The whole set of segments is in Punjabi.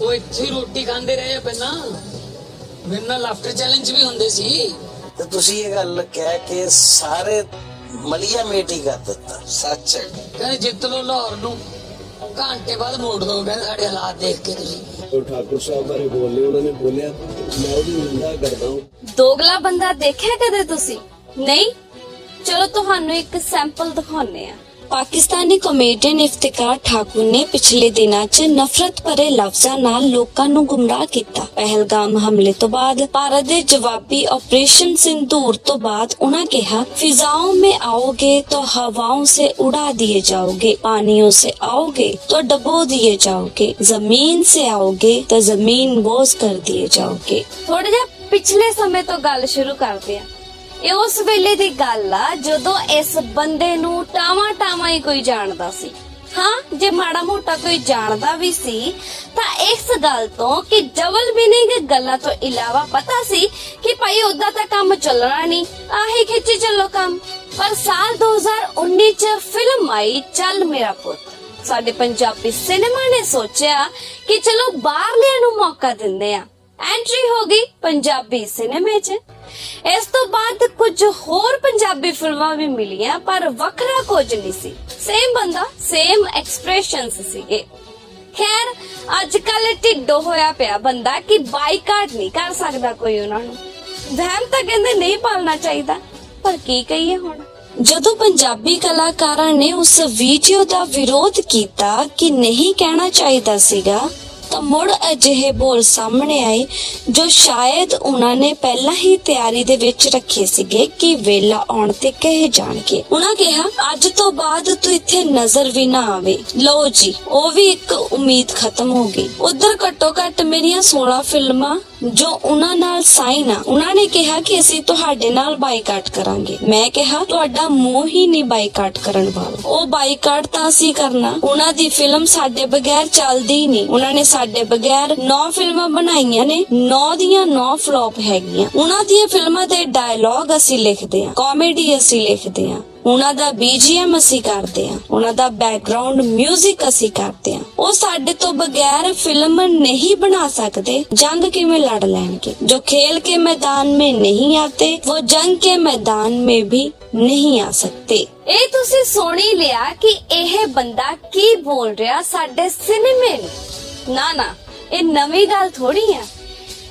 ਉਹ ਇੱਥੇ ਰੋਟੀ ਖਾਂਦੇ ਰਹੇ ਆ ਪਹਿਲਾਂ। ਮੇਰੇ ਨਾਲ ਲਾਫਟਰ ਚੈਲੰਜ ਵੀ ਹੁੰਦੇ ਸੀ। ਤੇ ਤੁਸੀਂ ਇਹ ਗੱਲ ਕਹਿ ਕੇ ਸਾਰੇ ਮਲੀਆ ਮੇਟੀ ਕਰ ਦਿੱਤਾ ਸੱਚ ਹੈ। ਕਹਿੰਦੇ ਜਿੱਤ ਲੋ ਲਾਹੌਰ ਨੂੰ। ਘੰਟੇ ਬਾਅਦ ਮੋੜ ਦੋ ਕਹਿੰਦੇ ਸਾਡੇ ਹਾਲਾਤ ਦੇਖ ਕੇ ਤੁਸੀਂ। ਉਹ ਠਾਕੁਰ ਸਾਹਿਬ ਬਾਰੇ ਬੋਲੇ ਉਹਨਾਂ ਨੇ ਬੋਲਿਆ ਮੈਂ ਉਹਦੀ ਨਿੰਦਾ ਕਰਦਾ ਹਾਂ। ਦੋਗਲਾ ਬੰਦਾ ਦੇਖਿਆ ਕਦੇ ਤੁਸੀਂ? ਨਹੀਂ? ਚਲੋ ਤੁਹਾਨੂੰ ਇੱਕ ਸੈਂਪਲ ਦਿਖਾਉਂਦੇ ਆ पाकिस्तानी कॉमेडियन इफ्तिकार ठाकुर ने पिछले दिन नफरत भरे लफजा नुमराह किया पहलगाम हमले तो बाद भारत के जवाबी ऑपरेशन सिंदूर तो बाद फिजाओं में आओगे तो हवाओं से उड़ा दिए जाओगे, पानियों से आओगे तो डबो दिए जाओगे, ज़मीन से आओगे तो ज़मीन बोझ कर दिए जाओगे। थोड़ा जा पिछले समय तो गल शुरू कर दिया। ਇਹ ਉਸ ਵੇਲੇ ਦੀ ਗੱਲ ਆ, ਜਦੋਂ ਇਸ ਬੰਦੇ ਨੂੰ ਟਾਵਾ ਟਾਵਾ ਹੀ ਕੋਈ ਜਾਣਦਾ ਸੀ। ਹਾਂ, ਜੇ ਮਾੜਾ ਮੋਟਾ ਕੋਈ ਜਾਣਦਾ ਵੀ ਸੀ, ਤਾਂ ਇਸ ਗੱਲ ਤੋਂ ਕਿ ਡਬਲ ਮੀਨਿੰਗ ਗੱਲਾਂ ਤੋਂ ਇਲਾਵਾ ਪਤਾ ਸੀ ਕਿ ਭਾਈ ਉਦਾਂ ਤਾਂ ਕੰਮ ਚੱਲਣਾ ਨਹੀਂ, ਆਹੀ ਖਿੱਚੀ ਚੱਲੋ ਕੰਮ। ਪਰ ਸਾਲ 2019 ਚ ਫਿਲਮ ਆਈ ਚੱਲ ਮੇਰਾ ਪੁੱਤ। ਸਾਡੇ ਪੰਜਾਬੀ ਸਿਨੇਮਾ ਨੇ ਸੋਚਿਆ ਕਿ ਚਲੋ ਬਾਹਰਲਿਆਂ ਨੂੰ ਮੌਕਾ ਦਿੰਦੇ ਆ। ਐਂਟਰੀ ਹੋ ਗਈ ਪੰਜਾਬੀ ਸਿਨੇਮੇ 'ਚ। ਇਸ ਤੋਂ ਬਾਅਦ ਕੁਝ ਹੋਰ ਪੰਜਾਬੀ ਫਿਲਮਾਂ ਵੀ ਮਿਲੀਆਂ, ਪਰ ਵੱਖਰਾ ਕੁਝ ਨਹੀਂ ਸੀ। ਸੇਮ ਬੰਦਾ ਸੇਮ ਐਕਸਪ੍ਰੈਸ਼ਨਸ ਸੀਗੇ। ਖੈਰ ਅੱਜ ਕੱਲ ਢਿੱਡੋ ਹੋਇਆ ਪਿਆ ਬੰਦਾ ਕਿ ਬਾਈਕਾਟ ਨਹੀਂ ਕਰ ਸਕਦਾ ਕੋਈ ਉਹਨਾਂ ਨੂੰ। ਵਹਿਮ ਤਾਂ ਕਹਿੰਦੇ ਨਹੀਂ ਪਾਲਣਾ ਚਾਹੀਦਾ, ਪਰ ਕੀ ਕਹੀਏ ਹੁਣ? ਜਦੋਂ ਪੰਜਾਬੀ ਕਲਾਕਾਰਾਂ ਨੇ ਉਸ ਵੀਡੀਓ ਦਾ ਵਿਰੋਧ ਕੀਤਾ ਕਿ ਨਹੀਂ ਕਹਿਣਾ ਚਾਹੀਦਾ ਸੀਗਾ ਤਾਂ ਮੁੜ ਅਜਿਹੇ ਬੋਲ ਸਾਹਮਣੇ ਆਏ, ਜੋ ਸ਼ਾਇਦ ਉਹਨਾਂ ਨੇ ਪਹਿਲਾਂ ਹੀ ਤਿਆਰੀ ਦੇ ਵਿੱਚ ਰੱਖੇ ਸੀਗੇ ਕਿ ਵੇਲਾ ਆਉਣ ਤੇ ਕਹੇ ਜਾਣਗੇ। ਉਹਨਾਂ ਕਿਹਾ, ਅੱਜ ਤੋਂ ਬਾਅਦ ਤੂੰ ਇੱਥੇ ਨਜ਼ਰ ਵੀ ਨਾ ਆਵੇ। ਲਓ ਜੀ, ਉਹ ਵੀ ਇੱਕ ਉਮੀਦ ਖਤਮ ਹੋ ਗਈ। ਉਧਰ ਘੱਟੋ ਘੱਟ ਮੇਰੀਆਂ 16 ਫਿਲਮਾਂ ਜੋ ਉਹਨਾਂ ਨਾਲ ਸਾਈਨ ਆ, ਉਹਨਾਂ ਨੇ ਕਿਹਾ ਕਿ ਅਸੀਂ ਤੁਹਾਡੇ ਨਾਲ ਬਾਈਕਾਟ ਕਰਾਂਗੇ। ਮੈਂ ਕਿਹਾ, ਤੁਹਾਡਾ ਮੋਹ ਹੀ ਨਹੀਂ ਬਾਈਕਾਟ ਕਰਨ ਵਾਲਾ। ਉਹ ਬਾਈਕਾਟ ਤਾਂ ਅਸੀਂ ਕਰਨਾ। ਉਹਨਾਂ ਦੀ ਫਿਲਮ ਸਾਡੇ ਬਗੈਰ ਚੱਲਦੀ ਹੀ ਨਹੀਂ। ਉਹਨਾਂ ਨੇ ਸਾਡੇ ਬਗੈਰ 9 ਫਿਲਮਾਂ ਬਣਾਈਆਂ ਨੇ। 9 ਦੀਆਂ 9 ਫਲॉप ਹੈਗੀਆਂ। ਉਹਨਾਂ ਦੀਆਂ ਫਿਲਮਾਂ ਦੇ ਡਾਇਲੌਗ ਅਸੀਂ ਲਿਖਦੇ ਆ ਕਾਮੇਡੀ ਅਸੀਂ ਲਿਖਦੇ ਹਾਂ। ਉਹਨਾਂ ਦਾ ਬੀਜੀਐਮ ਅਸੀਂ ਕਰਦੇ ਆ ਉਹਨਾਂ ਦਾ ਬੈਕਗ੍ਰਾਉਂਡ 뮤직 ਅਸੀਂ ਕਰਦੇ ਆ ਉਹ ਸਾਡੇ ਤੋਂ ਬਗੈਰ ਫਿਲਮ ਨਹੀਂ ਬਣਾ ਸਕਦੇ, ਜੰਗ ਕਿਵੇਂ ਲੜ ਲੈਣਗੇ? ਜੋ ਖੇਲ ਕੇ ਮੈਦਾਨ ਮੇ ਨਹੀਂ ਆਤੇ ਉਹ ਜੰਗ ਕੇ ਮੈਦਾਨ ਮੇ ਵੀ ਨਹੀਂ ਆ ਸਕਤੇ ਇਹ ਤੁਸੀਂ ਸੁਣ ਲਿਆ ਕਿ ਇਹ ਬੰਦਾ ਕੀ ਬੋਲ ਰਿਹਾ ਸਾਡੇ ਸਿਨੇਮੇ ਨੂੰ। ਨਾ ਨਾ, ਇਹ ਨਵੀਂ ਗੱਲ ਥੋੜੀ ਆ।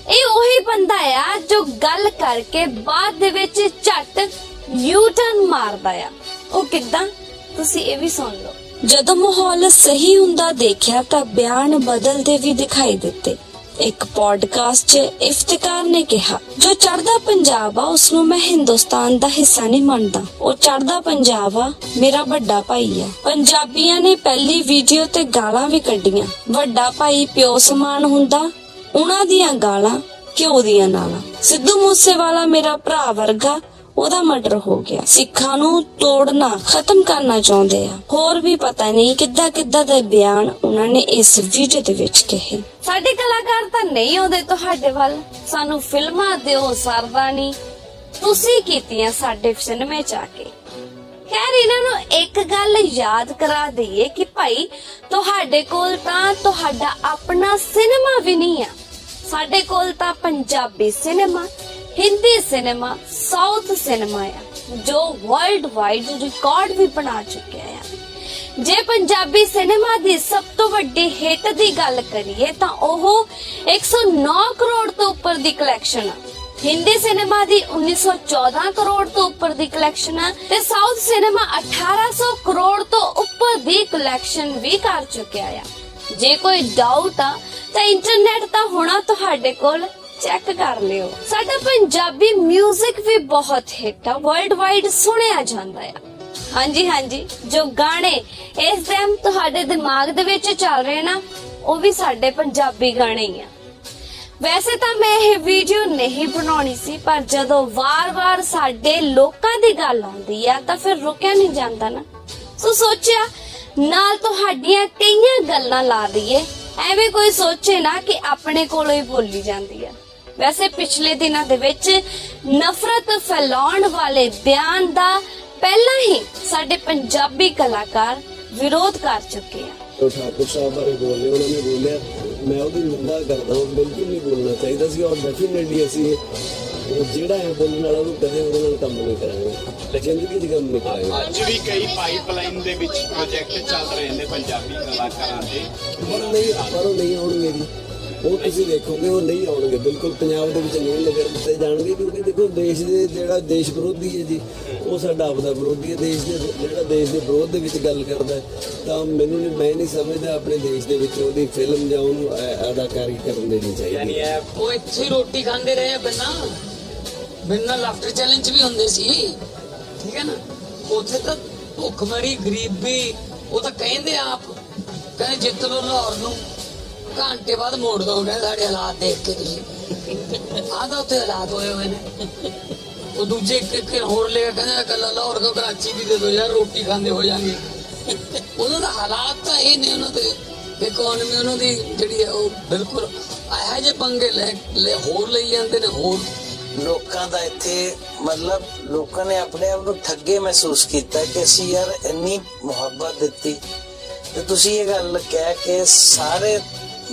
ਇਹ ਉਹੀ ਬੰਦਾ ਆ ਜੋ ਗੱਲ ਕਰਕੇ ਬਾਅਦ ਦੇ ਵਿੱਚ ਝਟ ਯੂ ਟਰਨ ਮਾਰਦਾ ਆ। ਉਹ ਕਿੱਦਾਂ? ਤੁਸੀਂ ਇਹ ਵੀ ਸੁਣ ਲਓ। ਜਦੋਂ ਮਾਹੌਲ ਸਹੀ ਹੁੰਦਾ ਦੇਖਿਆ ਤਾਂ ਬਿਆਨ ਬਦਲਦੇ ਵੀ ਦਿਖਾਈ ਦਿੱਤੇ। ਇੱਕ ਪੋਡਕਾਸਟ 'ਚ ਇਫਤਿਕਾਰ ਨੇ ਕਿਹਾ, ਜੋ ਚੜਦਾ ਪੰਜਾਬ ਆ ਉਸ ਨੂੰ ਮੈਂ ਹਿੰਦੁਸਤਾਨ ਦਾ ਹਿੱਸਾ ਨਹੀਂ ਮੰਨਦਾ। ਉਹ ਚੜਦਾ ਪੰਜਾਬ ਆ, ਮੇਰਾ ਵੱਡਾ ਭਾਈ ਆ। ਪੰਜਾਬੀਆਂ ਨੇ ਪਹਿਲੀ ਵੀਡੀਓ ਤੇ ਗਾਲਾਂ ਵੀ ਕੱਢੀਆਂ। ਵੱਡਾ ਭਾਈ ਪਿਓ ਸਮਾਨ ਹੁੰਦਾ, ਉਹਨਾਂ ਦੀਆਂ ਗਾਲਾਂ, ਘਿਓ ਦੀਆਂ ਨਾਲਾਂ। ਸਿੱਧੂ ਮੂਸੇਵਾਲਾ ਮੇਰਾ ਭਰਾ ਵਰਗਾ ਉਹਦਾ ਮਰਡਰ ਹੋ ਗਿਆ। ਸਿੱਖਾਂ ਨੂੰ ਤੋੜਨਾ, ਖਤਮ ਕਰਨਾ ਚਾਹੁੰਦੇ ਆ। ਹੋਰ ਵੀ ਪਤਾ ਨਹੀਂ ਕਿੱਦਾਂ ਕਿੱਦਾਂ ਦੇ ਬਿਆਨ ਉਹਨਾਂ ਨੇ ਇਸ ਵੀਡੀਓ ਦੇ ਵਿੱਚ ਕਹੇ। ਸਾਡੇ ਕਲਾਕਾਰ ਤਾਂ ਨਹੀਂ ਆਉਂਦੇ ਤੁਹਾਡੇ ਵੱਲ। ਸਾਨੂੰ ਫਿਲਮਾਂ ਦਿਓ, ਸਰਦਾ ਨਹੀਂ। ਤੁਸੀਂ ਕੀਤੀਆਂ ਸਾਡੇ ਸਿਨੇਮੇ ਚ ਆ ਕੇ। ਖੈਰ, ਇਹਨਾਂ ਨੂੰ ਇੱਕ ਗੱਲ ਯਾਦ ਕਰਾ ਦਈਏ ਕਿ ਭਾਈ, ਤੁਹਾਡੇ ਕੋਲ ਤਾਂ ਤੁਹਾਡਾ ਆਪਣਾ ਸਿਨੇਮਾ ਵੀ ਨਹੀਂ ਆ। ਸਾਡੇ ਕੋਲ ਤਾਂ Punjabi cinema Hindi cinema, south cinema ਆ, ਜੋ ਵਰਲਡ ਵਾਈਡ ਰਿਕਾਰਡ ਵੀ ਬਣਾ ਚੁੱਕਿਆ ਆ। ਜੇ ਪੰਜਾਬੀ ਸਿਨੇਮਾ ਦੀ ਸਭ ਤੋਂ ਵੱਡੀ ਹਿੱਟ ਦੀ ਗੱਲ ਕਰੀਏ, ਤਾਂ ਉਹ 109 ਕਰੋੜ ਤੋਂ ਉੱਪਰ ਦੀ ਕਲੈਕਸ਼ਨ ਆ। ਹਿੰਦੀ ਸਿਨੇਮਾ ਦੀ 1914 ਕਰੋੜ ਤੋਂ ਉੱਪਰ ਦੀ ਕਲੈਕਸ਼ਨ ਆ ਤੇ ਸਾਊਥ ਸਿਨੇਮਾ 1800 ਕਰੋੜ ਤੋਂ ਉੱਪਰ ਦੀ ਕਲੈਕਸ਼ਨ ਵੀ ਕਰ ਚੁੱਕਿਆ ਆ। ਜੇ ਕੋਈ ਡਾਊਟ ਆ, ਤਾਂ ਇੰਟਰਨੈਟ ਤਾਂ ਹੋਣਾ ਤੁਹਾਡੇ ਕੋਲ। ਚੈੱਕ ਕਰ ਲਿਓ। ਸਾਡਾ ਪੰਜਾਬੀ 뮤직 ਵੀ ਬਹੁਤ ਹਿੱਟ ਆ। ਵਰਲਡ ਵਾਈਡ ਸੁਣਿਆ ਜਾਂਦਾ ਆ। ਹਾਂਜੀ ਹਾਂਜੀ। ਜੋ ਗਾਣੇ ਇਸ ਟਾਈਮ ਤੁਹਾਡੇ ਦਿਮਾਗ ਦੇ ਵਿੱਚ ਚੱਲ ਰਹੇ ਨਾ, ਉਹ ਵੀ ਸਾਡੇ ਪੰਜਾਬੀ ਗਾਣੇ ਹੀ ਆ। ਵੈਸੇ ਤਾਂ ਮੈਂ ਇਹ ਵੀਡੀਓ ਨਹੀਂ ਬਣਾਉਣੀ ਸੀ, ਪਰ ਜਦੋਂ ਵਾਰ-ਵਾਰ ਸਾਡੇ ਲੋਕਾਂ ਦੀ ਗੱਲ ਆਉਂਦੀ ਆ, ਤਾਂ ਫਿਰ ਰੁਕਿਆ ਨਹੀਂ ਜਾਂਦਾ ਨਾ। ਸੋ ਸੋਚਿਆ, ਨਾਲ ਤੁਹਾਡੀਆਂ ਕਈਆਂ ਗੱਲਾਂ ਲਾ ਦਈਏ ਐਵੇਂ ਕੋਈ ਸੋਚੇ ਨਾ ਕਿ ਆਪਣੇ ਕੋਲੋਂ ਹੀ ਬੋਲੀ ਜਾਂਦੀ ਆ। ਵੈਸੇ ਪਿਛਲੇ ਦਿਨਾਂ ਦੇ ਵਿੱਚ ਨਫ਼ਰਤ ਫੈਲਾਉਣ ਵਾਲੇ ਬਿਆਨ ਦਾ ਪਹਿਲਾਂ ਹੀ ਸਾਡੇ ਪੰਜਾਬੀ ਕਲਾਕਾਰ ਵਿਰੋਧ ਕਰ ਚੁੱਕੇ ਆ। ਉਹ ਠਾਕੁਰ ਸਾਹਿਬ ਬਾਰੇ ਬੋਲੇ ਉਹਨਾਂ ਨੇ ਬੋਲਿਆ ਮੈਂ ਉਹਦੀ ਨਿੰਦਾ ਕਰਦਾ ਹਾਂ ਬਿਲਕੁਲ ਨਹੀਂ ਬੋਲਣਾ ਚਾਹੀਦਾ ਸੀ ਔਰ ਡੈਫੀਨਿਟਲੀ ਅਸੀਂ ਉਹ ਜਿਹੜਾ ਹੈ ਬੋਲਣ ਵਾਲਾ ਉਹਨੂੰ ਕਦੇ ਉਹਦੇ ਨਾਲ ਕੰਮ ਨਹੀਂ ਕਰਾਂਗੇ। ਜ਼ਿੰਦਗੀ 'ਚ ਕੰਮ ਨਹੀਂ ਕਰਾਂਗੇ। ਅੱਜ ਵੀ ਕਈ ਪਾਈਪਲਾਈਨ ਦੇ ਵਿੱਚ ਪ੍ਰੋਜੈਕਟ ਚੱਲ ਰਹੇ ਨੇ ਪੰਜਾਬੀ ਕਲਾਕਾਰਾਂ ਦੇ। ਪਰ ਨਹੀਂ ਪਰ ਉਹ ਨਹੀਂ ਆਉਣਗੇ ਜੀ ਉਹ ਤੁਸੀਂ ਦੇਖੋਗੇ, ਉਹ ਨਹੀਂ ਆਉਣਗੇ। ਬਿਲਕੁਲ ਪੰਜਾਬ ਦੇ ਵਿੱਚ ਨਹੀਂ ਲਗਰ ਦਿੱਤੇ ਜਾਣਗੇ ਕਿਉਂਕਿ ਦੇਖੋ, ਦੇਸ਼ ਦੇ ਜਿਹੜਾ ਦੇਸ਼ ਵਿਰੋਧੀ ਹੈ ਜੀ, ਉਹ ਸਾਡਾ ਆਪਦਾ ਵਿਰੋਧੀ ਹੈ। ਦੇਸ਼ ਦੇ ਜਿਹੜਾ ਦੇਸ਼ ਦੇ ਵਿਰੋਧ ਦੇ ਵਿੱਚ ਗੱਲ ਕਰਦਾ ਤਾਂ ਮੈਨੂੰ ਨਹੀਂ, ਮੈਂ ਨਹੀਂ ਸਮਝਦਾ ਆਪਣੇ ਦੇਸ਼ ਦੇ ਵਿੱਚ ਉਹਦੀ ਫਿਲਮ ਜਾਂ ਉਹਨੂੰ ਅਦਾਕਾਰੀ ਕਰਨ ਦੇਣੀ ਚਾਹੀਦੀ ਹੈ। ਉਹ ਇੱਥੇ ਰੋਟੀ ਖਾਂਦੇ ਰਹੇ ਆ ਬਿਨਾਂ ਬਿਨਾਂ ਲਾਫਟਰ ਚੈਲੰਜ ਵੀ ਹੁੰਦੇ ਸੀ। ਠੀਕ ਹੈ ਨਾ? ਉੱਥੇ ਤਾਂ ਭੁੱਖਮਰੀ ਗਰੀਬੀ, ਉਹ ਤਾਂ ਕਹਿੰਦੇ ਆਪ, ਕਹਿੰਦੇ ਜਿੱਤ ਲੋ ਲਾਹੌਰ ਨੂੰ। ਘੰਟੇ ਬਾਅਦ ਮੋੜ ਦੋ ਸਾਡੇ ਹਾਲਾਤ ਦੇਖ ਕੇ ਤੁਸੀਂ। ਆਹ ਉੱਥੇ ਹਾਲਾਤ ਹੋਏ ਹੋਏ ਨੇ। ਉਹ ਦੂਜੇ ਇੱਕ ਹੋਰ ਲੈ ਕੇ ਕੱਲਾ ਲਾਹੌਰ ਕੋ ਕਰਾਚੀ ਵੀ ਦੇ ਦੋ ਯਾਰ, ਰੋਟੀ ਖਾਂਦੇ ਹੋ ਜਾਣਗੇ ਉਹਨਾਂ ਦਾ ਹਾਲਾਤ ਤਾਂ ਇਹ ਨੇ ਉਹਨਾਂ ਦੇ। ਇਕਨੋਮੀ ਉਹਨਾਂ ਦੀ ਜਿਹੜੀ ਹੈ ਉਹ ਬਿਲਕੁਲ ਇਹੋ ਜਿਹੇ ਪੰਗੇ ਲੈ ਹੋਰ ਲਈ ਜਾਂਦੇ ਨੇ, ਹੋਰ। ਲੋਕਾਂ ਦਾ ਇੱਥੇ ਮਤਲਬ ਲੋਕਾਂ ਨੇ ਆਪਣੇ ਆਪ ਨੂੰ ਠੱਗੇ ਮਹਿਸੂਸ ਕੀਤਾ ਕਿ ਅਸੀਂ ਯਾਰ ਇੰਨੀ ਮੁਹੱਬਤ ਦਿੱਤੀ। ਤੇ ਤੁਸੀਂ ਇਹ ਗੱਲ ਕਹਿ ਕੇ ਸਾਰੇ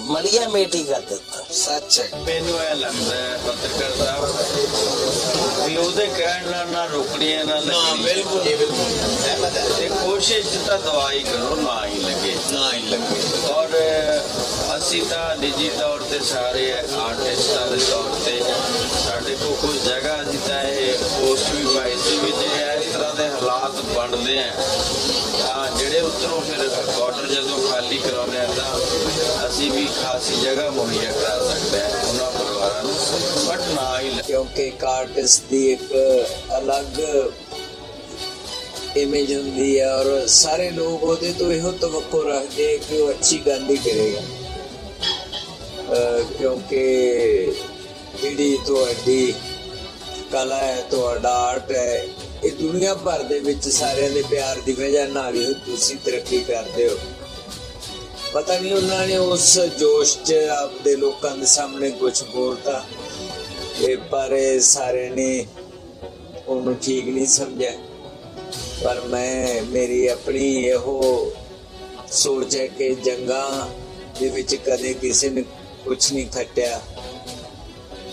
ਮਲੀਆ ਮੇਟੀ ਕਰ ਦਿੱਤਾ। ਸੱਚ ਹੈ। ਮੈਨੂੰ ਇਹ ਲੱਗਦਾ ਹੈ ਪੱਤਰਕਾਰ ਸਾਹਿਬ ਵੀ ਉਹਦੇ ਕਹਿਣ ਨਾਲ ਨਾ ਰੋਕਣੀਆਂ ਨਾ ਲੱਗਣੀ ਬਿਲਕੁਲ ਜੀ ਬਿਲਕੁਲ। ਤੇ ਕੋਸ਼ਿਸ਼ ਤਾਂ ਦਵਾਈ ਕਰੋ ਨਾ ਹੀ ਲੱਗੇ। ਨਾ ਹੀ ਲੱਗੇ। ਔਰ ਅਸੀਂ ਤਾਂ ਨਿੱਜੀ ਤੌਰ ਤੇ ਸਾਰੇ ਆਰਟਿਸਟਾਂ ਦੇ ਤੌਰ ਤੇ ਸਾਡੇ ਕੋਲ ਕੋਈ ਜਗ੍ਹਾ ਅਸੀਂ ਤਾਂ ਇਹ ਪੋਸਟ ਵੀ ਪਾਈ ਸੀ ਵੀ ਜੇ ਇਸ ਤਰ੍ਹਾਂ ਦੇ ਹਾਲਾਤ ਬਣਦੇ ਆ ਜਿਹੜੇ ਉੱਤਰੋਂ ਫਿਰ ਕੁਆਟਰ ਜਦੋਂ ਖਾਲੀ ਅਸੀਂ ਵੀ, ਖਾਸੀ ਜਗ੍ਹਾ ਮੁਹੱਈਆ ਕਰਾ ਸਕਦੇ ਹਾਂ। ਉਹਨਾਂ ਪਰਿਵਾਰਾਂ ਨੂੰ ਬਟ ਨਾ ਹੀ ਕਿਉਂਕਿ ਇੱਕ ਦੀ ਇੱਕ ਅਲੱਗ ਇਮੇਜ ਹੁੰਦੀ ਹੈ ਔਰ ਸਾਰੇ ਲੋਕ ਉਹਦੇ ਤੋਂ ਇਹੋ ਤਵੱਕੋ ਰੱਖਦੇ ਕਿ ਉਹ ਅੱਛੀ ਗੱਲ ਹੀ ਕਰੇਗਾ ਕਿਉਂਕਿ ਜਿਹੜੀ ਤੁਹਾਡੀ ਕਲਾ ਹੈ, ਤੁਹਾਡਾ ਆਰਟ ਹੈ, ਇਹ ਦੁਨੀਆ ਭਰ ਦੇ ਵਿੱਚ ਸਾਰਿਆਂ ਦੇ ਪਿਆਰ ਦੀ ਵਜ੍ਹਾ ਨਾਲ ਹੀ ਤੁਸੀਂ ਤਰੱਕੀ ਕਰਦੇ ਹੋ। ਪਤਾ ਨਹੀਂ ਉਹਨਾਂ ਨੇ ਉਸ ਜੋਸ਼ 'ਚ ਆਪਦੇ ਲੋਕਾਂ ਦੇ ਸਾਹਮਣੇ ਕੁਝ ਬੋਲਤਾ। ਇਹ ਪਰ ਇਹ ਸਾਰੇ ਨੇ ਉਹਨੂੰ ਠੀਕ ਨਹੀਂ ਸਮਝਿਆ। ਪਰ ਮੈਂ, ਮੇਰੀ ਆਪਣੀ ਇਹੋ ਸੋਚ ਹੈ ਕਿ ਜੰਗਾਂ ਦੇ ਵਿੱਚ ਕਦੇ ਕਿਸੇ ਨੇ ਕੁਝ ਨਹੀਂ ਖੱਟਿਆ।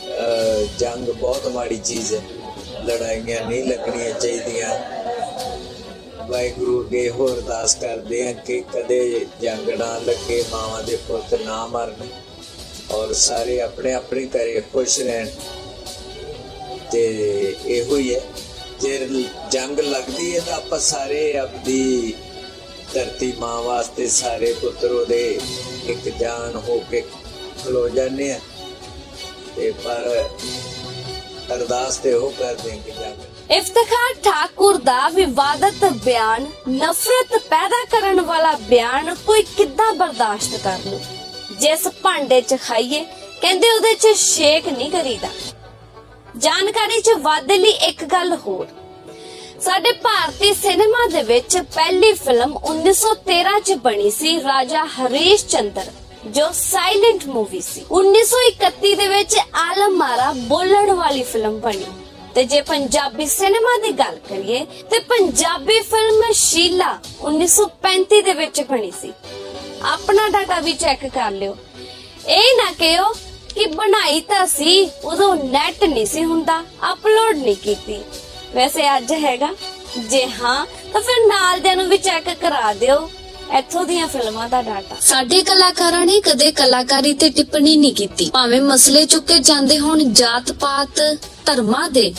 ਅਹ ਜੰਗ ਬਹੁਤ ਮਾੜੀ ਚੀਜ਼ ਹੈ। ਲੜਾਈਆਂ ਨਹੀਂ ਲੱਗਣੀਆਂ ਚਾਹੀਦੀਆਂ। ਵਾਹਿਗੁਰੂ ਅੱਗੇ ਹੋਰ ਅਰਦਾਸ ਕਰਦੇ ਹਾਂ ਕਿ ਕਦੇ ਜੰਗ ਨਾ ਲੱਗੇ ਮਾਵਾਂ ਦੇ ਪੁੱਤ ਨਾ ਮਰਨ ਔਰ ਸਾਰੇ ਆਪਣੇ ਆਪਣੇ ਘਰੇ ਖੁਸ਼ ਰਹਿਣ। ਤੇ ਇਹੋ ਹੀ ਹੈ, ਜੇ ਜੰਗ ਲੱਗਦੀ ਹੈ ਤਾਂ ਆਪਾਂ ਸਾਰੇ ਆਪਦੀ ਧਰਤੀ ਮਾਂ ਵਾਸਤੇ ਸਾਰੇ ਪੁੱਤਰ ਉਹਦੇ ਇੱਕ ਜਾਨ ਹੋ ਕੇ ਖਲੋ ਜਾਂਦੇ ਆ ਤੇ ਪਰ ਅਰਦਾਸ ਤੇ ਉਹ ਕਰਦੇ ਹਾਂ ਕਿ ਜੰਗ ਇਫਤਖਾਰ ਠਾਕੁਰ ਦਾ ਵਿਵਾਦਤ ਬਿਆਨ, ਨਫ਼ਰਤ ਪੈਦਾ ਕਰਨ ਵਾਲਾ ਬਿਆਨ ਕੋਈ ਕਿੱਦਾਂ ਬਰਦਾਸ਼ਤ ਕਰ ਲੂ ਜਿਸ ਭਾਂਡੇ 'ਚ ਖਾਈਏ, ਕਹਿੰਦੇ ਉਹਦੇ 'ਚ ਸ਼ੇਕ ਨਹੀਂ ਕਰੀਦਾ। ਜਾਣਕਾਰੀ 'ਚ ਵਾਧੇ ਲਈ ਇੱਕ ਗੱਲ ਹੋਰ। ਸਾਡੇ ਭਾਰਤੀ ਸਿਨੇਮਾ ਦੇ ਵਿੱਚ ਪਹਿਲੀ ਫਿਲਮ 1913 ਚ ਬਣੀ ਸੀ ਰਾਜਾ ਹਰੀਸ਼ ਚੰਦਰ, ਜੋ ਸਾਇਲੈਂਟ ਮੂਵੀ ਸੀ। 1931 ਦੇ ਵਿੱਚ ਆਲਮ ਮਾਰਾ ਬੋਲਣ ਵਾਲੀ ਫਿਲਮ ਬਣੀ। ਤੇ ਜੇ ਪੰਜਾਬੀ ਸਿਨੇਮਾ ਦੀ ਗੱਲ ਕਰੀਏ, ਤੇ ਪੰਜਾਬੀ ਫਿਲਮ ਸ਼ੀਲਾ 1935 ਦੇ ਵਿੱਚ ਬਣੀ ਸੀ। ਆਪਣਾ ਡਾਟਾ ਵੀ ਚੈੱਕ ਕਰ ਲਿਓ। ਇਹ ਨਾ ਕਿਹੋ ਕਿ ਬਣਾਈ ਤਾਂ ਸੀ, ਉਦੋਂ ਨੈਟ ਨਹੀਂ ਸੀ ਹੁੰਦਾ ਅਪਲੋਡ ਨਹੀਂ ਕੀਤੀ। ਵੈਸੇ ਅੱਜ ਹੈਗਾ। ਜੇ ਹਾਂ, ਤਾਂ ਫਿਰ ਨਾਲ ਦੇ ਨੂੰ ਵੀ ਚੈੱਕ ਕਰਾ ਦਿਓ। ਇੱਥੋਂ ਦੀਆਂ ਫਿਲਮਾਂ ਦਾ ਡਾਟਾ। ਸਾਡੇ ਕਲਾਕਾਰਾਂ ਨੇ ਕਦੇ ਕਲਾਕਾਰੀ ਤੇ ਟਿੱਪਣੀ ਨਹੀਂ ਕੀਤੀ। ਭਾਵੇਂ ਮਸਲੇ ਚੁੱਕੇ ਜਾਂਦੇ ਹੋਣ ਜਾਤ ਪਾਤ, ਧਰਮਾਂ ਦੇ,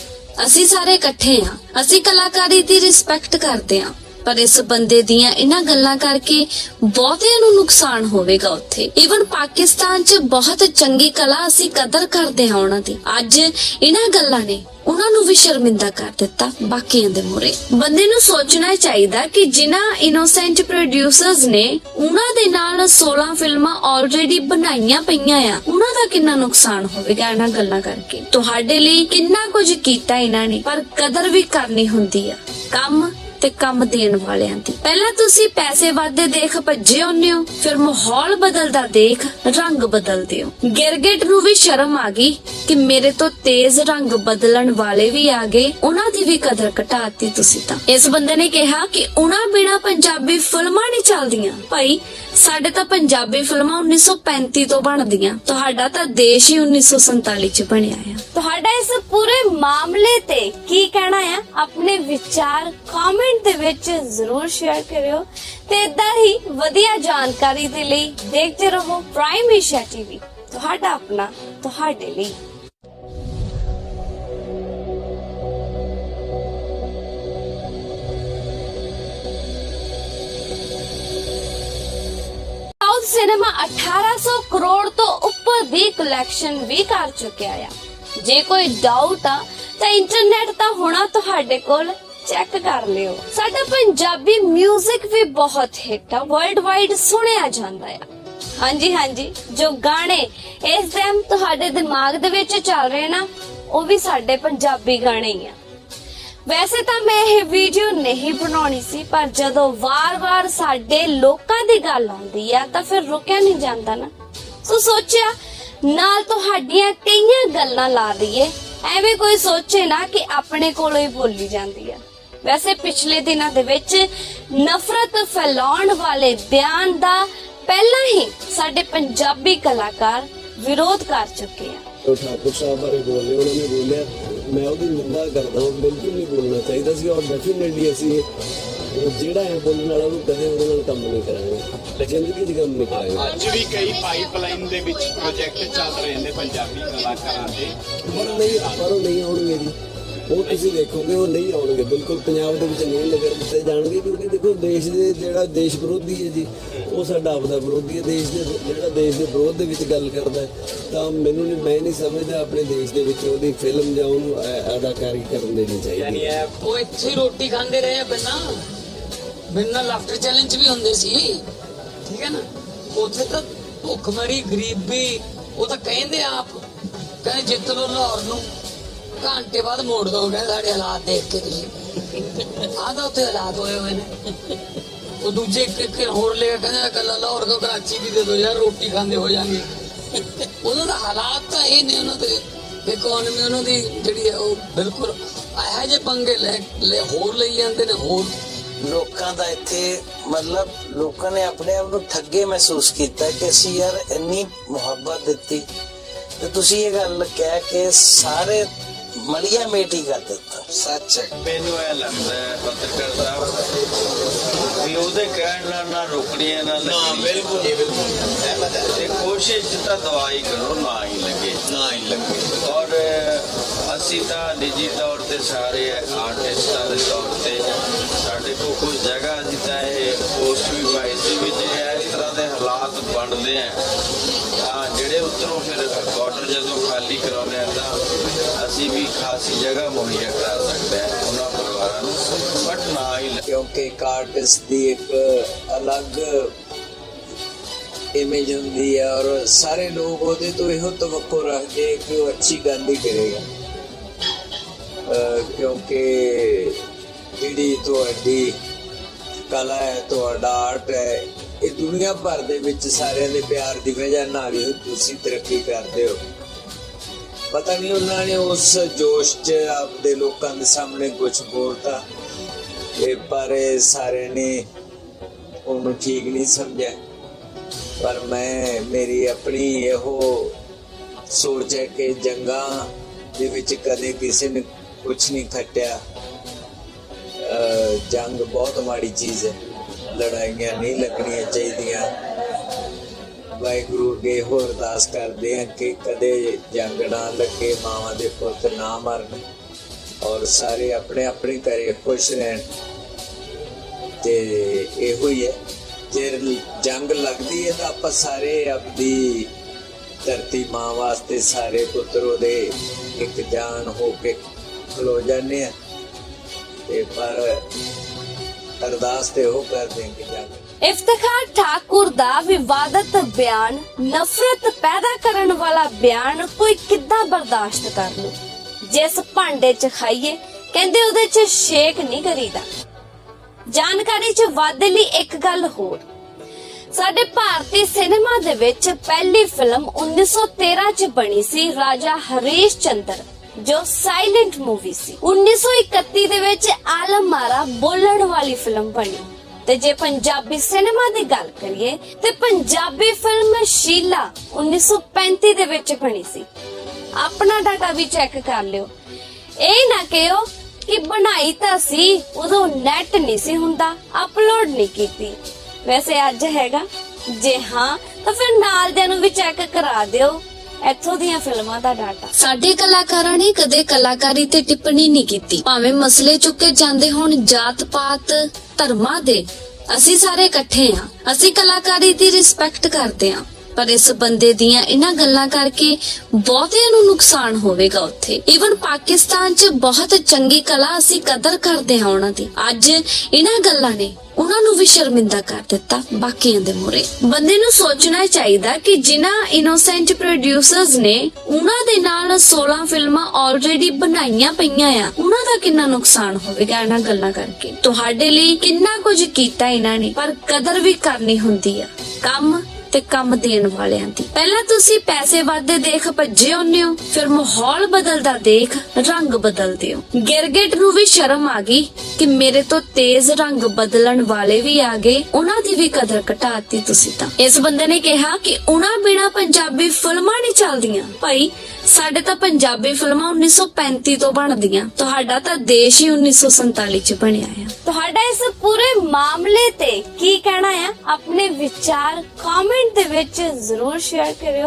ਅਸੀਂ ਸਾਰੇ ਇਕੱਠੇ ਹਾਂ। ਅਸੀਂ ਕਲਾਕਾਰੀ ਦੀ ਰਿਸਪੈਕਟ ਕਰਦੇ ਹਾਂ। ਪਰ ਇਸ ਬੰਦੇ ਦੀਆਂ ਇਹਨਾਂ ਗੱਲਾਂ ਕਰਕੇ ਬਹੁਤਿਆਂ ਨੂੰ ਨੁਕਸਾਨ ਹੋਵੇਗਾ ਉੱਥੇ। ਈਵਨ ਪਾਕਿਸਤਾਨ 'ਚ ਬਹੁਤ ਚੰਗੀ ਕਲਾ ਅਸੀਂ ਕਦਰ ਕਰਦੇ ਹਾਂ ਉਹਨਾਂ ਦੀ। ਅੱਜ ਇਹਨਾਂ ਗੱਲਾਂ ਨੇ ਉਹਨਾਂ ਨੂੰ ਵੀ ਸ਼ਰਮਿੰਦਾ ਕਰ ਦਿੱਤਾ ਬਾਕੀਆਂ ਦੇ ਮੂਹਰੇ। ਬੰਦੇ ਨੂੰ ਸੋਚਣਾ ਚਾਹੀਦਾ ਕਿ ਜਿਨ੍ਹਾਂ ਇਨੋਸੈਂਟ ਪ੍ਰੋਡਿਊਸਰਸ ਨੇ ਉਹਨਾਂ ਦੇ ਨਾਲ 16 ਫਿਲਮਾਂ ਆਲਰੇਡੀ ਬਣਾਈਆਂ ਪਈਆਂ ਆ, ਉਹਨਾਂ ਦਾ ਕਿੰਨਾ ਨੁਕਸਾਨ ਹੋਵੇਗਾ ਇਹਨਾਂ ਗੱਲਾਂ ਕਰਕੇ? ਤੁਹਾਡੇ ਲਈ ਕਿੰਨਾ ਕੁਝ ਕੀਤਾ ਇਹਨਾਂ ਨੇ, ਪਰ ਕਦਰ ਵੀ ਕਰਨੀ ਹੁੰਦੀ ਆ। ਕੰਮ ਤੇ ਕੰਮ ਦੇਣ ਵਾਲਿਆਂ ਦੀ। ਪਹਿਲਾਂ ਤੁਸੀਂ ਪੈਸੇ ਵਾਧੇ ਦੇਖ ਭੱਜੇ ਹੁੰਦੇ ਹੋ, ਫਿਰ ਮਾਹੌਲ ਬਦਲਦਾ ਦੇਖ, ਰੰਗ ਬਦਲਦੇ ਹੋ। ਗਿਰਗਿਟ ਨੂੰ ਵੀ ਸ਼ਰਮ ਆ ਗਈ ਕਿ ਮੇਰੇ ਤੋਂ ਤੇਜ਼ ਰੰਗ ਬਦਲਣ ਵਾਲੇ ਵੀ ਆ ਗਏ, ਉਹਨਾਂ ਦੀ ਵੀ ਕਦਰ ਘਟਾਤੀ ਤੁਸੀਂ ਤਾਂ। ਇਸ ਬੰਦੇ ਨੇ ਕਿਹਾ ਕਿ ਉਹਨਾਂ ਬਿਨਾ ਪੰਜਾਬੀ ਫਿਲਮਾਂ ਨਹੀਂ ਚੱਲਦੀਆਂ। ਭਾਈ ਸਾਡੇ ਤਾਂ ਪੰਜਾਬੀ ਫਿਲਮਾਂ 1935 ਤੋਂ ਬਣਦੀਆਂ। ਤੁਹਾਡਾ ਤਾਂ ਦੇਸ਼ ਹੀ 1947 ਚ ਬਣਿਆ ਆ। ਤੁਹਾਡਾ ਇਸ ਪੂਰੇ ਮਾਮਲੇ ਤੇ ਕੀ ਕਹਿਣਾ ਆ? ਆਪਣੇ ਵਿਚਾਰ ਕਮੈਂਟ ਦੇ ਵਿੱਚ ਜ਼ਰੂਰ ਸ਼ੇਅਰ ਕਰਿਓ। ਤੇ ਇਦਾਂ ਹੀ ਵਧੀਆ ਜਾਣਕਾਰੀ ਦੇ ਲਈ ਦੇਖਦੇ ਰਹੋ ਪ੍ਰਾਈਮ ਏਸ਼ੀਆ ਟੀਵੀ ਤੁਹਾਡਾ ਆਪਣਾ, ਤੁਹਾਡੇ ਲਈ। 1800 ਕਰੋੜ ਤੋਂ ਉੱਪਰ ਦੀ ਕਲੈਕਸ਼ਨ ਵੀ ਕਰ ਚੁੱਕਿਆ ਆ ਜੇ ਕੋਈ ਡਾਊਟ ਆ ਤਾਂ ਇੰਟਰਨੈਟ ਤਾਂ ਹੋਣਾ ਤੁਹਾਡੇ ਕੋਲ ਚੈੱਕ ਕਰ ਲਿਓ ਸਾਡਾ ਪੰਜਾਬੀ 뮤직 ਵੀ ਬਹੁਤ ਹਿੱਟ ਆ ਵਰਲਡ ਵਾਈਡ ਸੁਣਿਆ ਜਾਂਦਾ ਆ ਹਾਂਜੀ ਹਾਂਜੀ ਜੋ ਗਾਣੇ ਇਸ ਟਾਈਮ ਤੁਹਾਡੇ ਦਿਮਾਗ ਦੇ ਵਿੱਚ ਚੱਲ ਰਹੇ ਨਾ ਉਹ ਵੀ ਸਾਡੇ ਪੰਜਾਬੀ ਗਾਣੇ ਹੀ ਆ ਵੈਸੇ ਤਾਂ ਮੈਂ ਇਹ ਵੀਡੀਓ ਨਹੀਂ ਬਣਾਉਣੀ ਸੀ, ਪਰ ਜਦੋਂ ਵਾਰ-ਵਾਰ ਸਾਡੇ ਲੋਕਾਂ ਦੀ ਗੱਲ ਆਉਂਦੀ ਆ, ਤਾਂ ਫਿਰ ਰੁਕਿਆ ਨਹੀਂ ਜਾਂਦਾ ਨਾ। ਸੋ ਸੋਚਿਆ, ਨਾਲ ਤੁਹਾਡੀਆਂ ਕਈਆਂ ਗੱਲਾਂ ਲਾ ਦਈਏ। ਐਵੇਂ ਕੋਈ ਸੋਚੇ ਨਾ ਕਿ ਆਪਣੇ ਕੋਲੋਂ ਹੀ ਬੋਲੀ ਜਾਂਦੀ ਆ। ਵੈਸੇ ਪਿਛਲੇ ਦਿਨਾਂ ਦੇ ਵਿੱਚ ਨਫ਼ਰਤ ਫੈਲਾਉਣ ਵਾਲੇ ਬਿਆਨ ਦਾ ਪਹਿਲਾਂ ਹੀ ਸਾਡੇ ਪੰਜਾਬੀ ਕਲਾਕਾਰ ਵਿਰੋਧ ਕਰ ਚੁੱਕੇ ਆ। ਉਹ ਠਾਕੁਰ ਸਾਹਿਬ ਬਾਰੇ ਬੋਲੇ ਉਹਨਾਂ ਨੇ ਬੋਲਿਆ। ਮੈਂ ਉਹਦੀ ਨਿੰਦਾ ਕਰਦਾ ਹਾਂ ਬਿਲਕੁਲ ਨਹੀਂ ਬੋਲਣਾ ਚਾਹੀਦਾ ਸੀ ਔਰ ਡੈਫੀਨਿਟਲੀ ਅਸੀਂ ਜਿਹੜਾ ਹੈ ਬੋਲਣ ਵਾਲਾ ਉਹ ਕਦੇ ਉਹਦੇ ਨਾਲ ਕੰਮ ਨਹੀਂ ਕਰਾਂਗੇ। ਜ਼ਿੰਦਗੀ 'ਚ ਕੰਮ ਨਹੀਂ ਕਰਾਂਗੇ। ਅੱਜ ਵੀ ਕਈ ਪਾਈਪਲਾਈਨ ਦੇ ਵਿੱਚ ਪ੍ਰੋਜੈਕਟ ਚੱਲ ਰਹੇ ਨੇ ਪੰਜਾਬੀ ਕਲਾਕਾਰਾਂ ਦੇ। ਪਰ ਨਹੀਂ ਪਰ ਨਹੀਂ ਆਉਣਗੇ ਜੀ। ਉਹ ਤੁਸੀਂ ਦੇਖੋਗੇ ਉਹ ਨਹੀਂ ਆਉਣਗੇ। ਬਿਲਕੁਲ ਪੰਜਾਬ ਦੇ ਵਿੱਚ ਨਹੀਂ ਲੱਗਣ ਦਿੱਤੇ ਜਾਣਗੇ ਕਿਉਂਕਿ ਦੇਖੋ ਦੇਸ਼ ਦੇ ਜਿਹੜਾ ਦੇਸ਼ ਵਿਰੋਧੀ ਹੈ ਜੀ, ਉਹ ਸਾਡਾ ਆਪਦਾ ਵਿਰੋਧੀ ਹੈ। ਦੇਸ਼ ਦੇ ਜਿਹੜਾ ਦੇਸ਼ ਦੇ ਵਿਰੋਧ ਦੇ ਵਿੱਚ ਗੱਲ ਕਰਦਾ ਤਾਂ ਮੈਨੂੰ ਨਹੀਂ, ਮੈਂ ਨਹੀਂ ਸਮਝਦਾ ਆਪਣੇ ਦੇਸ਼ ਦੇ ਵਿੱਚ ਉਹਦੀ ਫਿਲਮ ਜਾਂ ਉਹਨੂੰ ਅਦਾਕਾਰੀ ਕਰਨ ਦੇਣੀ ਚਾਹੀਦੀ ਉਹ ਇੱਥੇ ਰੋਟੀ ਖਾਂਦੇ ਰਹੇ ਆ ਬਿਨਾਂ ਬਿਨਾਂ ਲਾਫਟਰ ਚੈਲੰਜ ਵੀ ਹੁੰਦੇ ਸੀ। ਠੀਕ ਹੈ ਨਾ? ਉੱਥੇ ਤਾਂ ਭੁੱਖਮਰੀ ਗਰੀਬੀ, ਉਹ ਤਾਂ ਕਹਿੰਦੇ ਆਪ, ਕਹਿੰਦੇ ਜਿੱਤ ਲੋ ਲਾਹੌਰ ਨੂੰ। ਘੰਟੇ ਬਾਅਦ ਮੋੜ ਦੋ ਸਾਡੇ ਹਾਲਾਤ ਦੇਖ ਕੇ ਤੁਸੀਂ। ਆਹ ਉੱਥੇ ਹਾਲਾਤ ਹੋਏ ਹੋਏ ਨੇ। ਉਹ ਦੂਜੇ ਇੱਕ ਹੋਰ ਲੈ ਕੇ ਕੱਲਾ ਲਾਹੌਰ ਕੋ ਕਰਾਚੀ ਵੀ ਦੇ ਦੋ, ਯਾਰ ਰੋਟੀ ਖਾਂਦੇ ਹੋ ਜਾਣਗੇ। ਉਹਨਾਂ ਦਾ ਹਾਲਾਤ ਤਾਂ ਇਹ ਨੇ ਉਹਨਾਂ ਦੇ ਇਕਨੋਮੀ ਉਹਨਾਂ ਦੀ ਜਿਹੜੀ ਹੈ ਉਹ ਬਿਲਕੁਲ ਇਹੋ ਜਿਹੇ ਪੰਗੇ ਲੈ ਹੋਰ ਲਈ ਜਾਂਦੇ ਨੇ, ਹੋਰ। ਲੋਕਾਂ ਦਾ ਇੱਥੇ ਮਤਲਬ ਲੋਕਾਂ ਨੇ ਆਪਣੇ ਆਪ ਨੂੰ ਠੱਗੇ ਮਹਿਸੂਸ ਕੀਤਾ ਕਿ ਅਸੀਂ ਯਾਰ ਇੰਨੀ ਮੁਹੱਬਤ ਦਿੱਤੀ। ਤੇ ਤੁਸੀਂ ਇਹ ਗੱਲ ਕਹਿ ਕੇ ਸਾਰੇ ਮਲੀਆ ਮੇਟੀ ਕਰ ਦਿੱਤਾ। ਸੱਚ ਹੈ। ਮੈਨੂੰ ਇਹ ਲੱਗਦਾ ਹੈ ਪੱਤਰਕਾਰ ਸਾਹਿਬ ਵੀ ਉਹਦੇ ਕਹਿਣ ਨਾਲ ਨਾ ਰੁਕਣੀਆਂ ਨਾ ਨਾ ਬਿਲਕੁਲ ਜੀ ਬਿਲਕੁਲ। ਸਹਿਮਤ ਹੈ। ਤੇ ਕੋਸ਼ਿਸ਼ ਤਾਂ ਦਵਾਈ ਕਰੋ ਨਾ ਹੀ ਲੱਗੇ। ਨਾ ਹੀ ਲੱਗੇ। ਔਰ ਅਸੀਂ ਤਾਂ ਨਿੱਜੀ ਤੌਰ ਤੇ ਸਾਰੇ ਆਰਟਿਸਟਾਂ ਦੇ ਤੌਰ ਤੇ ਸਾਡੇ ਕੋਲ ਕੁਝ ਜਗ੍ਹਾ ਤਾਂ ਇਹ ਪੋਸਟ ਵੀ ਪਾਈ ਸੀ ਵੀ ਜੇ ਇਸ ਤਰ੍ਹਾਂ ਦੇ ਹਾਲਾਤ ਬਣਦੇ ਆ ਜਿਹੜੇ ਫਿਰ ਬਾਰਡਰ ਜਦੋਂ ਖਾਲੀ ਕਰਾਉਂਦੇ ਆ ਤਾਂ ਅਸੀਂ ਵੀ ਖਾਸੀ ਜਗ੍ਹਾ ਮੁਹੱਈਆ ਕਰਾ ਸਕਦੇ ਹਾਂ ਉਹਨਾਂ ਪਰਿਵਾਰਾਂ ਨੂੰ ਬਟ ਨਾ ਹੀ ਕਿਉਂਕਿ ਇੱਕ ਦੀ ਇੱਕ ਅਲੱਗ ਇਮੇਜ ਹੁੰਦੀ ਹੈ ਔਰ ਸਾਰੇ ਲੋਕ ਉਹਦੇ ਤੋਂ ਇਹੋ ਤਵੱਕੋ ਰੱਖਦੇ ਕਿ ਉਹ ਅੱਛੀ ਗੱਲ ਹੀ ਕਰੇਗਾ ਕਿਉਂਕਿ ਜਿਹੜੀ ਤੁਹਾਡੀ ਕਲਾ ਹੈ, ਤੁਹਾਡਾ ਆਰਟ ਹੈ ਇਹ ਦੁਨੀਆ ਭਰ ਦੇ ਵਿੱਚ ਸਾਰਿਆਂ ਦੇ ਪਿਆਰ ਦੀ ਵਜ੍ਹਾ ਨਾਲ ਹੀ ਤੁਸੀਂ ਤਰੱਕੀ ਕਰਦੇ ਹੋ। ਪਤਾ ਨਹੀਂ ਉਹਨਾਂ ਨੇ ਉਸ ਜੋਸ਼ 'ਚ ਆਪਦੇ ਲੋਕਾਂ ਦੇ ਸਾਹਮਣੇ ਕੁਝ ਬੋਲਤਾ। ਇਹ ਪਰ ਇਹ ਸਾਰੇ ਨੇ ਉਹਨੂੰ ਠੀਕ ਨਹੀਂ ਸਮਝਿਆ। ਪਰ ਮੈਂ, ਮੇਰੀ ਆਪਣੀ ਇਹੋ ਸੋਚ ਹੈ ਕਿ ਜੰਗਾਂ ਦੇ ਵਿੱਚ ਕਦੇ ਕਿਸੇ ਨੇ ਕੁਝ ਨਹੀਂ ਖੱਟਿਆ। ਅਹ ਜੰਗ ਬਹੁਤ ਮਾੜੀ ਚੀਜ਼ ਹੈ। ਲੜਾਈਆਂ ਨਹੀਂ ਲੱਗਣੀਆਂ ਚਾਹੀਦੀਆਂ। ਵਾਹਿਗੁਰੂ ਅੱਗੇ ਹੋਰ ਅਰਦਾਸ ਕਰਦੇ ਹਾਂ ਕਿ ਕਦੇ ਜੰਗ ਨਾ ਲੱਗੇ, ਮਾਵਾਂ ਦੇ ਪੁੱਤ ਨਾ ਮਰਨ ਔਰ ਸਾਰੇ ਆਪਣੇ ਆਪਣੇ ਘਰੇ ਖੁਸ਼ ਰਹਿਣ। ਤੇ ਇਹੋ ਹੀ ਹੈ, ਜੇ ਜੰਗ ਲੱਗਦੀ ਹੈ ਤਾਂ ਆਪਾਂ ਸਾਰੇ ਆਪਦੀ ਧਰਤੀ ਮਾਂ ਵਾਸਤੇ ਸਾਰੇ ਪੁੱਤਰ ਉਹਦੇ ਇੱਕ ਜਾਨ ਹੋ ਕੇ ਖਲੋ ਜਾਂਦੇ ਆ ਤੇ ਪਰ ਅਰਦਾਸ ਤੇ ਉਹ ਕਰਦੇ ਹਾਂ ਕਿ ਇਫਤਖਾਰ ਠਾਕੁਰ ਦਾ ਵਿਵਾਦਤ ਬਿਆਨ, ਨਫ਼ਰਤ ਪੈਦਾ ਕਰਨ ਵਾਲਾ ਬਿਆਨ ਕੋਈ ਕਿੱਦਾਂ ਬਰਦਾਸ਼ਤ ਕਰ ਲੂ ਜਿਸ ਭਾਂਡੇ 'ਚ ਖਾਈਏ, ਕਹਿੰਦੇ ਉਹਦੇ 'ਚ ਸ਼ੇਕ ਨਹੀਂ ਕਰੀਦਾ। ਜਾਣਕਾਰੀ 'ਚ ਵਾਧੇ ਲਈ ਇੱਕ ਗੱਲ ਹੋਰ। ਸਾਡੇ ਭਾਰਤੀ ਸਿਨੇਮਾ ਦੇ ਵਿੱਚ ਪਹਿਲੀ ਫਿਲਮ 1913 'ਚ ਬਣੀ ਸੀ ਰਾਜਾ ਹਰੀਸ਼ ਚੰਦਰ। ਜੋ ਸਾਇਲੈਂਟ ਮੂਵੀ ਸੀ। 1931 ਦੇ ਵਿੱਚ ਆਲਮ ਮਾਰਾ ਬੋਲਣ ਵਾਲੀ ਫਿਲਮ ਬਣੀ। ਤੇ ਜੇ ਪੰਜਾਬੀ ਸਿਨੇਮਾ ਦੀ ਗੱਲ ਕਰੀਏ, ਤੇ ਪੰਜਾਬੀ ਫਿਲਮ ਸ਼ੀਲਾ 1935 ਦੇ ਵਿੱਚ ਬਣੀ ਸੀ। ਆਪਣਾ ਡਾਟਾ ਵੀ ਚੈੱਕ ਕਰ ਲਿਓ। ਇਹ ਨਾ ਕਿਹੋ ਕਿ ਬਣਾਈ ਤਾਂ ਸੀ, ਉਦੋਂ ਨੈਟ ਨਹੀਂ ਸੀ ਹੁੰਦਾ ਅਪਲੋਡ ਨਹੀਂ ਕੀਤੀ। ਵੈਸੇ ਅੱਜ ਹੈਗਾ। ਜੇ ਹਾਂ, ਤਾਂ ਫਿਰ ਨਾਲ ਦੇ ਨੂੰ ਵੀ ਚੈੱਕ ਕਰਾ ਦਿਓ। ਇੱਥੋਂ ਦੀਆਂ ਫਿਲਮਾਂ ਦਾ ਡਾਟਾ। ਸਾਡੇ ਕਲਾਕਾਰਾਂ ਨੇ ਕਦੇ ਕਲਾਕਾਰੀ ਤੇ ਟਿੱਪਣੀ ਨਹੀਂ ਕੀਤੀ। ਭਾਵੇਂ ਮਸਲੇ ਚੁੱਕੇ ਜਾਂਦੇ ਹੋਣ ਜਾਤ ਪਾਤ, ਧਰਮਾਂ ਦੇ। ਅਸੀਂ ਸਾਰੇ ਇਕੱਠੇ ਹਾਂ। ਅਸੀਂ ਕਲਾਕਾਰੀ ਦੀ ਰਿਸਪੈਕਟ ਕਰਦੇ ਹਾਂ। ਪਰ ਇਸ ਬੰਦੇ ਦੀਆਂ ਇਹਨਾਂ ਗੱਲਾਂ ਕਰਕੇ ਬਹੁਤਿਆਂ ਨੂੰ ਨੁਕਸਾਨ ਹੋਵੇਗਾ ਉੱਥੇ। ਈਵਨ ਪਾਕਿਸਤਾਨ 'ਚ ਬਹੁਤ ਚੰਗੀ ਕਲਾ ਅਸੀਂ ਕਦਰ ਕਰਦੇ ਹਾਂ ਉਹਨਾਂ ਦੀ। ਅੱਜ ਇਹਨਾਂ ਗੱਲਾਂ ਨੇ ਉਹਨਾਂ ਨੂੰ ਵੀ ਸ਼ਰਮਿੰਦਾ ਕਰ ਦਿੱਤਾ ਬਾਕੀਆਂ ਦੇ ਮੂਹਰੇ। ਬੰਦੇ ਨੂੰ ਸੋਚਣਾ ਚਾਹੀਦਾ ਕਿ ਜਿਨ੍ਹਾਂ ਇਨੋਸੈਂਟ ਪ੍ਰੋਡਿਊਸਰਸ ਨੇ ਉਹਨਾਂ ਦੇ ਨਾਲ 16 ਫਿਲਮਾਂ ਆਲਰੇਡੀ ਬਣਾਈਆਂ ਪਈਆਂ ਆ, ਉਹਨਾਂ ਦਾ ਕਿੰਨਾ ਨੁਕਸਾਨ ਹੋਵੇਗਾ ਇਹਨਾਂ ਗੱਲਾਂ ਕਰਕੇ? ਤੁਹਾਡੇ ਲਈ ਕਿੰਨਾ ਕੁਝ ਕੀਤਾ ਇਹਨਾਂ ਨੇ, ਪਰ ਕਦਰ ਵੀ ਕਰਨੀ ਹੁੰਦੀ ਆ। ਕੰਮ ਤੇ ਕੰਮ ਦੇਣ ਵਾਲਿਆਂ ਦੀ। ਪਹਿਲਾਂ ਤੁਸੀਂ ਪੈਸੇ ਵਾਧੇ ਦੇਖ ਭੱਜੇ ਹੁੰਦੇ ਹੋ, ਫਿਰ ਮਾਹੌਲ ਬਦਲਦਾ ਦੇਖ, ਰੰਗ ਬਦਲਦੇ ਹੋ। ਗਿਰਗਿਟ ਨੂੰ ਵੀ ਸ਼ਰਮ ਆ ਗਈ ਕਿ ਮੇਰੇ ਤੋਂ ਤੇਜ਼ ਰੰਗ ਬਦਲਣ ਵਾਲੇ ਵੀ ਆ ਗਏ, ਉਹਨਾਂ ਦੀ ਵੀ ਕਦਰ ਘਟਾਤੀ ਤੁਸੀਂ ਤਾਂ। ਇਸ ਬੰਦੇ ਨੇ ਕਿਹਾ ਕਿ ਉਹਨਾਂ ਬਿਨਾ ਪੰਜਾਬੀ ਫਿਲਮਾਂ ਨਹੀਂ ਚੱਲਦੀਆਂ। ਭਾਈ ਸਾਡੇ ਤਾਂ ਪੰਜਾਬੀ ਫਿਲਮਾਂ 1935 ਤੋਂ ਬਣਦੀਆਂ। ਤੁਹਾਡਾ ਤਾਂ ਦੇਸ਼ ਹੀ 1947 ਚ ਬਣਿਆ ਆ। ਤੁਹਾਡਾ ਇਸ ਪੂਰੇ ਮਾਮਲੇ ਤੇ ਕੀ ਕਹਿਣਾ ਆ? ਆਪਣੇ ਵਿਚਾਰ ਕਮੈਂਟ ਦੇ ਵਿੱਚ ਜ਼ਰੂਰ ਸ਼ੇਅਰ ਕਰਿਓ।